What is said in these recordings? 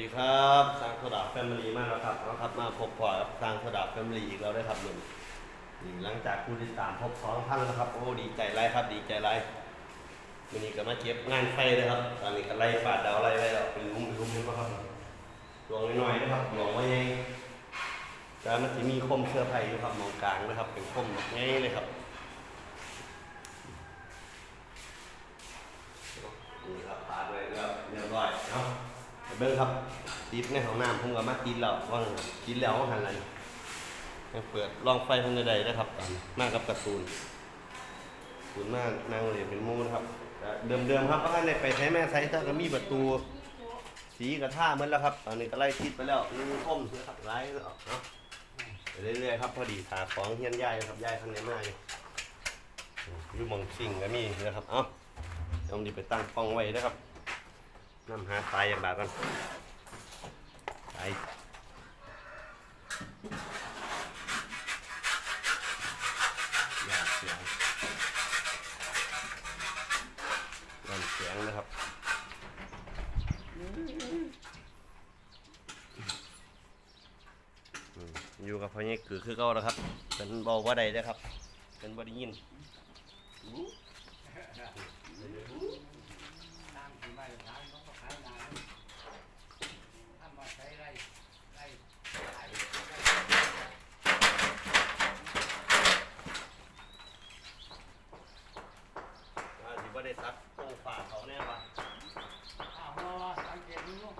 ดีครับสร้างโซดาแฟมิลี่มากแล้วครับเอาครับมาพบพอกับสร้างโซดาแฟมิลี่อีกแล้วได้ครับหนุ่มนี่หลังจากผู้ติดตามพบสองท่านแล้วครับโอ้ดีใจไรครับ ดีใจไรวันนี้ก็มาเก็บงานไฟเลยครับ ตอนนี้ก็ไล่ปาดดาวไล่ไว้แล้วเป็นลุ่มเป็นลุ่มนี่ครับลวงน้อยๆนะครับลวงไว้ยังแต่มันจะมีคมเสื้อไผ่อยู่ครับมองกลางนะครับ เป็นคมแบบง่ายเลยครับนี่ครับปาดไว้แล้วเรียบร้อยเนาะ เบิ้งครับติดในห้องน้ำผมก็มาติดแล้วว่างติดแล้วว่างหันอะไรยังเปิดลองไฟทางใดๆนะครับตอนนี้มากับการ์ตูนการ์ตูนมากนางเรียนเป็นมูนะครับ เดิมๆครับเพราะในไปใช้แม่ไซส์ก็มีประตู สีกระท่าเหมือนแล้วครับตอนนี้ก็ไล่ติดไปแล้วนี่คมนะครับไล่ออกเนาะไปเรื่อยๆครับพอดีหาของเฮียนย่ายครับย่ายข้างในมาอยู่อยู่มองสิ่งก็มีนะครับเอ้าต้องดีไปตั้งป้องไว้นะครับ น้ำหาตายอย่างบากันตายอยากเสียงยันเสียงนะครับอยู่กับพ่อเนี่ยคือคือเก่าแล้วครับเป็นบอกว่าใดนะครับเป็นบ่ได้ยิน ตามที่มาตรฐานเขาก็ขายนานถ้ามาใช้ไร่ไร่ขาย อ่าที่ว่าได้ตัดโค้งฝ่าเขาแน่ปะ อ้าวรอสังเกตดูลูก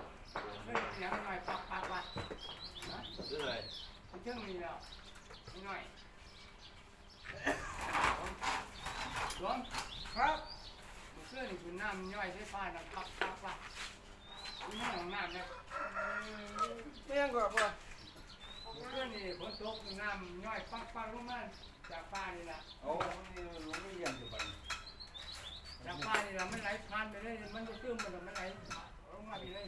เฮ้ยเสียงหน่อยปักปักปักนะ เรื่อยมันเชื่องมีแล้วนิดหน่อยหลวงครับมันเชื่อนี่คือน้ำย่อยใช้ป้ายนะปักปักปักนี่ไม่ของน้ำเนี่ยไม่ยังก่อนป่ะมันเชื่อนี่ฝนตกน้ำย่อยปักปักลงมาจากป้านี่แหละโอ้นี่ลุงไม่เยี่ยมสิบันจากป้านี่เรามันไหลผ่านไปเลยมันจะซึมมันมันไหลลงมาไปเลย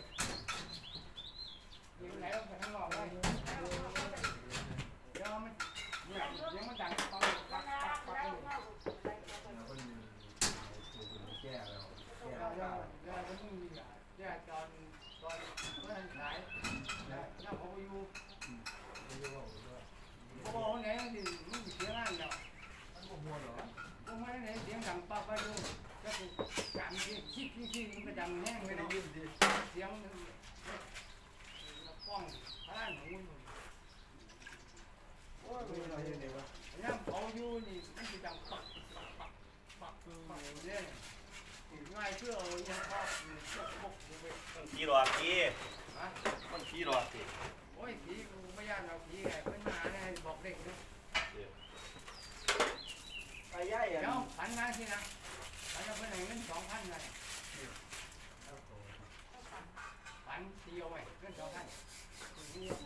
มันไหลลงไปข้างนอกเลยเดี๋ยวมันเนี่ยเดี๋ยวมันดังปักปักปักปักเลย แก่แล้วแก่ เดี๋ยว แล้ว เดี๋ยวเดี๋ยวจะมึงเดี๋ยวตอนตอนเมื่อไหร่แล้ว เขาไปอยู่เขาบอกไหนมันมันเสียงานเนาะมันบ่มัวหรอผมไม่ได้เสียงดังปักไปอยู่คือการที่คิดที่ที่มันก็ดังแห้งไม่ได้ยินดิเสียงมันป้องพลังหูโอ้ยม่เราเห็นเดี๋ยวะย่างเขาอยู่นี่มันจะดังปักปักปักปักเนี่ยง่ายเพื่อยังชอบเชือกพกไปมันขี้รอดขี้ฮะ มันขี้รอดสิโอ้ยผีกูไม่ยากเราผีไงเพิ่นมาเนี่ยบอกเด็กนะไปย่ายเดี๋อะยวพันมาสินะพันเอาเพิ่นให้เงินสองพันเลยพันตีเอาไว้เงินสองพัน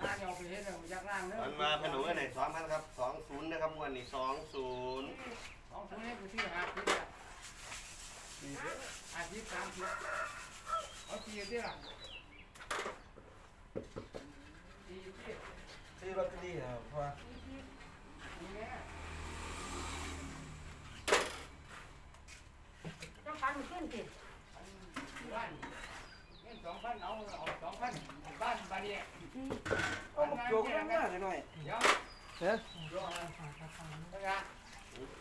ถ้าเอาไปเฮ็ดเอาจากล่างเด้อมันมาพนุกันไหนสองพันครับสองศูนย์นะครับงวันนี้สองศูนย์สองคนนี้กูซื้อห้าสิบอะห้าสิบสามสิบเอาตีที่ละตีที่ ซื้อ ลอตเตอรี่เหรอพ่อนี่แม่ต้องฟังขึ้นสิบ้านเงินสองพันเอาเอาสองพันบ้านบ้านเนี่ยโอ้บอกโยกข้างหน้าหน่อยเดี๋ยวเฮ้ยรอนะ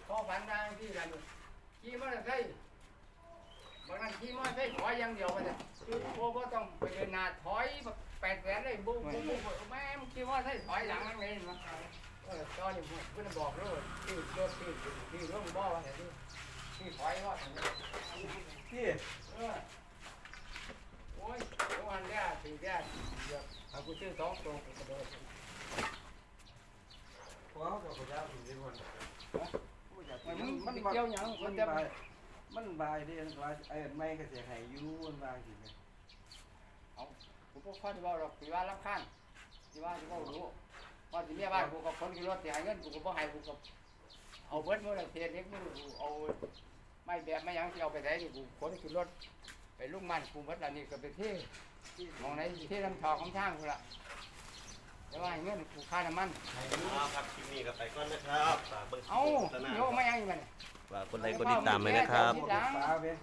พ่อฝันได้ที่ไรอยู่ขี่มอเตอร์ไซค์ บางนั้นขี่มอเตอร์ไซค์ถอยอย่างเดียวไปเลยโอ้ก็ต้องไปเดินหน้าถอยแบบแปดแสนเลยบุ๊บบุ๊บบุ๊บแม่มึงขี่มอเตอร์ไซค์ถอยหลังนั่นเองนะเออตอนนี้เพื่อนบอกเลยที่รถที่ที่รถบ่อว่าไหนที่ที่ถอยว่าไหนพี่เออโอ้ยทุกวันเนี้ยถึงเนี้ยเดี๋ยวเอากูซื้อสองตัวกูกระโดดพ่อกับพ่อยาถึงที่คนมันมันมันเกี่ยวหยังมัมันนจะบาย มันบายได้ว่าไอ้ไม่ก็เสียหายอยู่มันบายสิเอากูพวกข้อที่ว่าเราที่ว่ารับข้านที่ว่าที่ว่ารู้พอที่เมียบ้านกูกับคนขี่รถเสียเงินกูก็บ่ให้กูกับเอาเบิดมือเลยเทียนเล็กมือกูเอาไม่แบบไม่ยังที่เอาไปไหนนี่กูคนขี่รถไปลุกมันกูเบิดแล้วนี่ก็ไปเที่มองไหนที่ลำทอของทางกูละแต่ว่าให้เงินกูค่าน้ำมันเอาครับคลิปนี้ก็ไปก่อนนะครับฝากเบิ่งเอาโฆษณาโยไม่ยังอีกมัน ฝากกดไลค์กดติดตามไว้นะครับปลาเป็น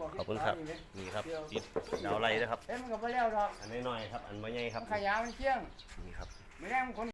รขอบคุณครับ นี่ครับติดดาวไล่นะครับ เอ้ยมันก็บ่แล้วดอกอันน้อยๆครับ อันไม่ใหญ่ครับมันขยะมันเชี่ยง นี่ครับ ไม่ได้มันคน